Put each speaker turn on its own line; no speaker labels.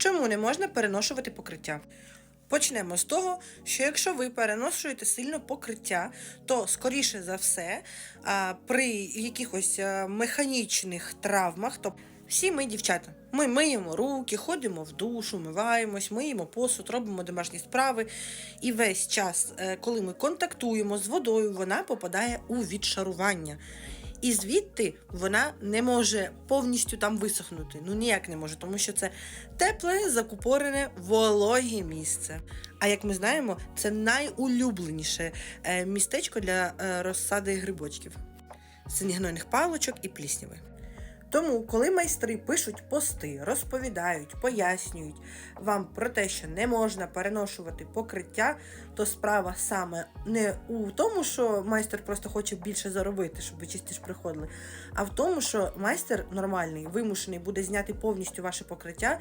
Чому не можна переношувати покриття? Почнемо з того, що якщо ви переношуєте сильно покриття, то скоріше за все при якихось механічних травмах, то всі ми, дівчата, ми миємо руки, ходимо в душу, миваємось, миємо посуд, робимо домашні справи. І весь час, е, коли ми контактуємо з водою, вона попадає у відшарування. І звідти вона не може повністю там висохнути. Ну ніяк не може, тому що це тепле, закупорене, вологе місце. А як ми знаємо, це найулюбленіше е, містечко для е, розсади грибочків, синігнойних палочок і плісняви. Тому, коли майстри пишуть пости, розповідають, пояснюють вам про те, що не можна переношувати покриття, то справа саме не у тому, що майстер просто хоче більше заробити, щоб ви чистіше приходили, а в тому, що майстер нормальний, вимушений буде зняти повністю ваше покриття,